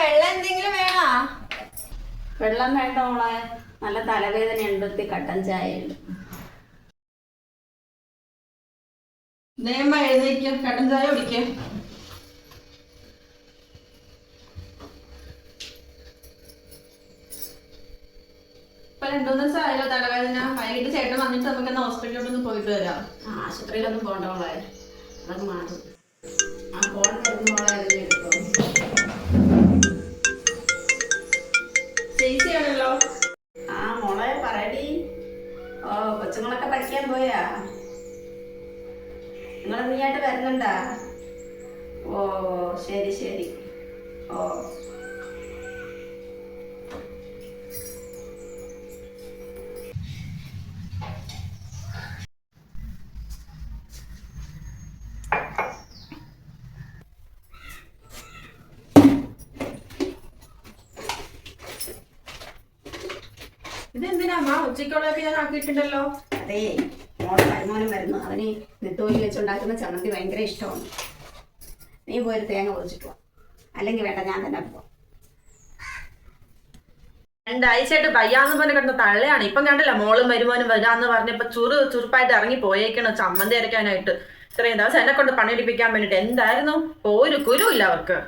വെള്ളം എന്തെങ്കിലും വേണോ? വെള്ളം വേണ്ട മോളെ. നല്ല തലവേദന ഉണ്ട് കട്ടൻ ചായ ഉണ്ട് നേമ എഴുന്നേക്കും കട്ടൻ ചായ കുടിക്കും. ഇപ്പൊ രണ്ടു മൂന്ന് ദിവസം തലവേദന. വൈകിട്ട് ചേട്ടൻ വന്നിട്ട് നമുക്ക് എന്നാ ഹോസ്പിറ്റലിലോട്ടൊന്ന് പോയിട്ട് വരാം. ആശുപത്രിയിലൊന്നും പോകണ്ട മോളെ. അതൊക്കെ മാറും. ആ ഫോൺ വരുന്ന മോളെ എടുക്കും ആ മോളെ പറയടി. ഓ കൊച്ചുങ്ങളൊക്കെ പഠിക്കാൻ പോയാ? നിങ്ങൾ നീയായിട്ട് വരുന്നുണ്ടാ? ഓ ശരി ശരി. ഓ. ഇതെന്തിനാ? അമ്മ ഉച്ചയ്ക്കുള്ളതൊക്കെ ഞാൻ ആക്കിയിട്ടുണ്ടല്ലോ. അതേ മോളെ വരുമാനം വരുന്നു. അവന് നെത്തോലി വെച്ചുണ്ടാക്കുന്ന ചമ്മന്തി ഭയങ്കര ഇഷ്ടമാണ്. നീ പോയൊരു തേങ്ങ പൊതിച്ചിട്ട് പോവാം അല്ലെങ്കിൽ വേണ്ട ഞാൻ തന്നെ പോവാം. രണ്ടാഴ്ചയായിട്ട് വയ്യാന്ന് പറഞ്ഞ കിടന്ന തള്ളയാണ്. ഇപ്പം കണ്ടില്ല മോളും വരുമാനും വരാന്ന് പറഞ്ഞപ്പോ ചുറു ചുറുപ്പായിട്ട് ഇറങ്ങി പോയേക്കണം ചമ്മന്തി അരയ്ക്കാനായിട്ട്. ഇത്രയും ദിവസം എന്നെ കൊണ്ട് പണിയെടുപ്പിക്കാൻ വേണ്ടിട്ട് എന്തായിരുന്നു? ഒരു കുരു ഇല്ല അവർക്ക്.